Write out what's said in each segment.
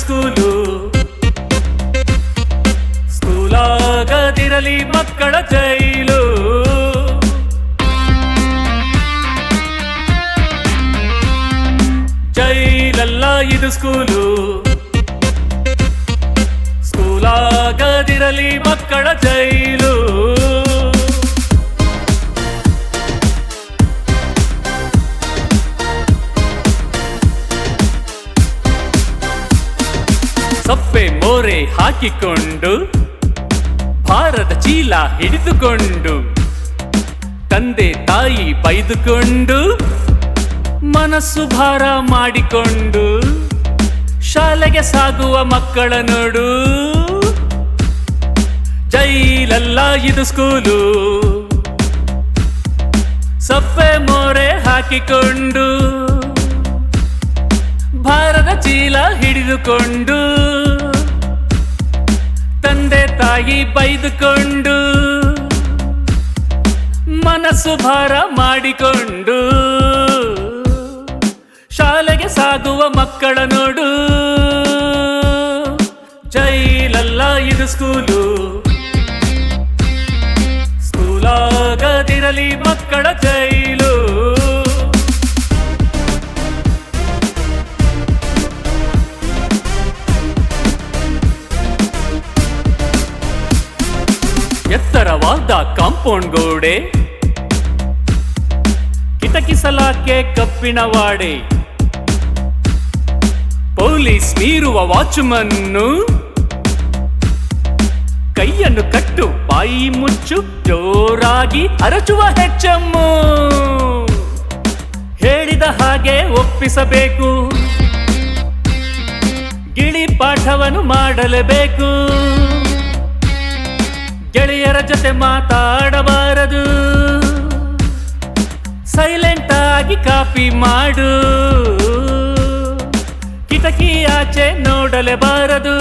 School ಸ್ಕೂಲಾಗದಿರಲಿ ಮಕ್ಕಳ ಜೈಲು. ಜೈಲಲ್ಲ ಇದು school ಸ್ಕೂಲಾಗದಿರಲಿ ಮಕ್ಕಳ ಜೈಲು. ಸಪ್ಪೆ ಮೋರೆ ಹಾಕಿಕೊಂಡು, ಭಾರದ ಚೀಲ ಹಿಡಿದುಕೊಂಡು, ತಂದೆ ತಾಯಿ ಬೈದುಕೊಂಡು, ಮನಸ್ಸು ಭಾರ ಮಾಡಿಕೊಂಡು, ಶಾಲೆಗೆ ಸಾಗುವ ಮಕ್ಕಳ ನೋಡು. ಜೈಲಲ್ಲ ಇದು ಸ್ಕೂಲು. ಸಪ್ಪೆ ಮೋರೆ ಹಾಕಿಕೊಂಡು, ಭಾರದ ಚೀಲ ಹಿಡಿದುಕೊಂಡು ತಾಯಿ ಬೈದುಕೊಂಡು ಮನಸ್ಸು ಭಾರ ಮಾಡಿಕೊಂಡು ಶಾಲೆಗೆ ಸಾಗುವ ಮಕ್ಕಳ ನೋಡು. ಜೈಲಲ್ಲ ಇದು ಸ್ಕೂಲು. ಸ್ಕೂಲಾಗದಿರಲಿ ಮಕ್ಕಳ ಜೈಲು. ಎತ್ತರವಾದ ಕಾಂಪೌಂಡ್ ಗೋಡೆ. ಕಿಟಕಿಸಲಾಕೆ ಕಬ್ಬಿಣ ವಾಡೆ. Police ಮೀರುವ watchman. ಕೈಯನ್ನು ಕಟ್ಟು, ಬಾಯಿ ಮುಚ್ಚು, ಜೋರಾಗಿ ಅರಚುವ ಹೆಚ್ಚಮ್ಮು ಹೇಳಿದ ಹಾಗೆ ಒಪ್ಪಿಸಬೇಕು. ಗಿಳಿ ಪಾಠವನ್ನು ಮಾಡಲೇಬೇಕು. ಜೊತೆ ಮಾತಾಡಬಾರದು. ಸೈಲೆಂಟ್ ಆಗಿ ಕಾಪಿ ಮಾಡು. ಕಿಟಕಿ ಆಚೆ ನೋಡಲೇಬಾರದು.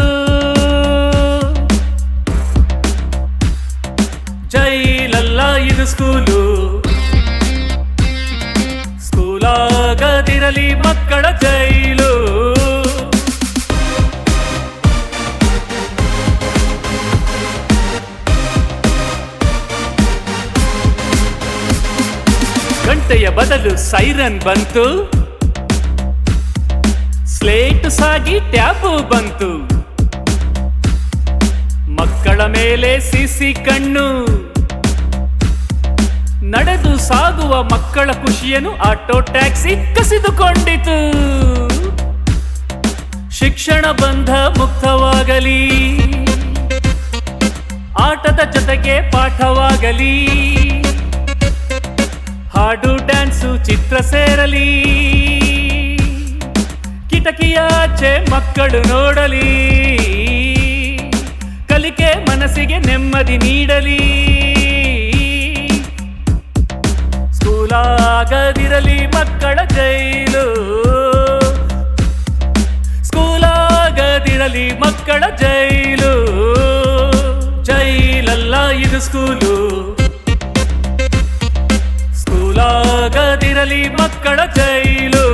ಜೈಲಲ್ಲ ಇದು ಸ್ಕೂಲು. ಸ್ಕೂಲಾಗದಿರಲಿ ಮಕ್ಕಳ ಜೈಲು ಗಂಟೆಯ ಬದಲು ಸೈರನ್ ಬಂತು. ಸ್ಲೇಟ್ ಸಾಗಿ ಟ್ಯಾಬು ಬಂತು. ಮಕ್ಕಳ ಮೇಲೆ ಸಿಸಿ ಕಣ್ಣು. ನಡೆದು ಸಾಗುವ ಮಕ್ಕಳ ಖುಷಿಯನ್ನು ಆಟೋ ಟ್ಯಾಕ್ಸಿ ಕಸಿದುಕೊಂಡಿತು. ಶಿಕ್ಷಣ ಬಂಧ ಮುಕ್ತವಾಗಲಿ. ಆಟದ ಜೊತೆಗೆ ಪಾಠವಾಗಲಿ. ಹಾಡು, ಡ್ಯಾನ್ಸು, ಚಿತ್ರ ಸೇರಲಿ. ಕಿಟಕಿಯಾಚೆ ಮಕ್ಕಳು ನೋಡಲಿ. ಕಲಿಕೆ ಮನಸ್ಸಿಗೆ ನೆಮ್ಮದಿ ನೀಡಲಿ. ಸ್ಕೂಲಾಗದಿರಲಿ ಮಕ್ಕಳ ಜೈಲು. ಸ್ಕೂಲಾಗದಿರಲಿ ಮಕ್ಕಳ ಜೈಲು. ಜೈಲಲ್ಲ ಇದು ಸ್ಕೂಲು. ಸ್ಕೂಲಾಗದಿರಲಿ ಮಕ್ಕಳ ಜೈಲು.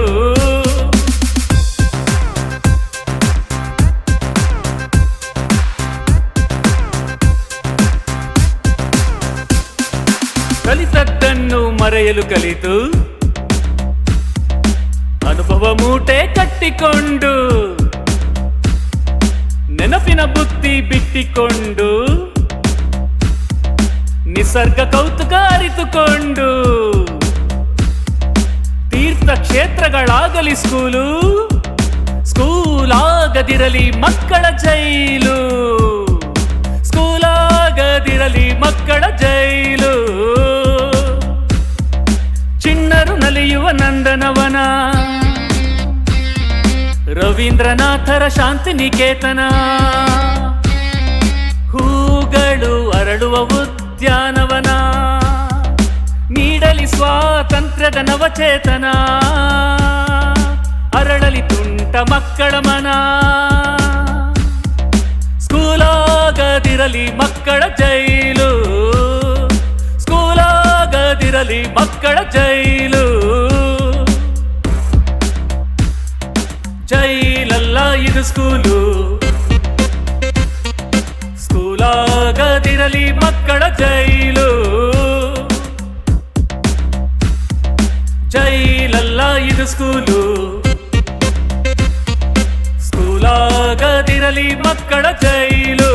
ಕಲಿತದ್ದನ್ನು ಮರೆಯಲು ಕಲಿತು. ಅನುಭವ ಮೂಟೆ ಕಟ್ಟಿಕೊಂಡು. ನೆನಪಿನ ಬುತ್ತಿ ಬಿಟ್ಟಿಕೊಂಡು. ನಿಸರ್ಗ ಕೌತುಕ ಅರಿತುಕೊಂಡು. ತೀರ್ಥ ಕ್ಷೇತ್ರಗಳಾಗಲಿ ಸ್ಕೂಲು. ಸ್ಕೂಲ್ ಆಗದಿರಲಿ ಮಕ್ಕಳ ಜೈಲು. ಸ್ಕೂಲ್ ಆಗದಿರಲಿ ಮಕ್ಕಳ ಜೈಲು. ಚಿಣ್ಣರು ನಲಿಯುವ ನಂದನವನ. ರವೀಂದ್ರನಾಥರ ಶಾಂತಿ ಶಾಂತಿನಿಕೇತನ. ಹೂಗಳು ಅರಳುವ ಉದ್ಯಾನವನ. ನೀಡಲಿ ಸ್ವಾತಂತ್ರ್ಯದ ನವಚೇತನ. ಅರಳಲಿ ತುಂಟ ಮಕ್ಕಳ ಮನ. ಸ್ಕೂಲಾಗದಿರಲಿ ಮಕ್ಕಳ ಜೈಲು. ಸ್ಕೂಲಾಗದಿರಲಿ ಮಕ್ಕಳ ಜೈಲು. ಜೈಲಲ್ಲ ಇದು ಸ್ಕೂಲು. ಸ್ಕೂಲಾಗದಿರಲಿ ಮಕ್ಕಳ ಜೈಲು. ಜೈಲಲ್ಲ ಇದು ಸ್ಕೂಲು. ಸ್ಕೂಲಾಗದಿರಲಿ ಮಕ್ಕಳ ಜೈಲು.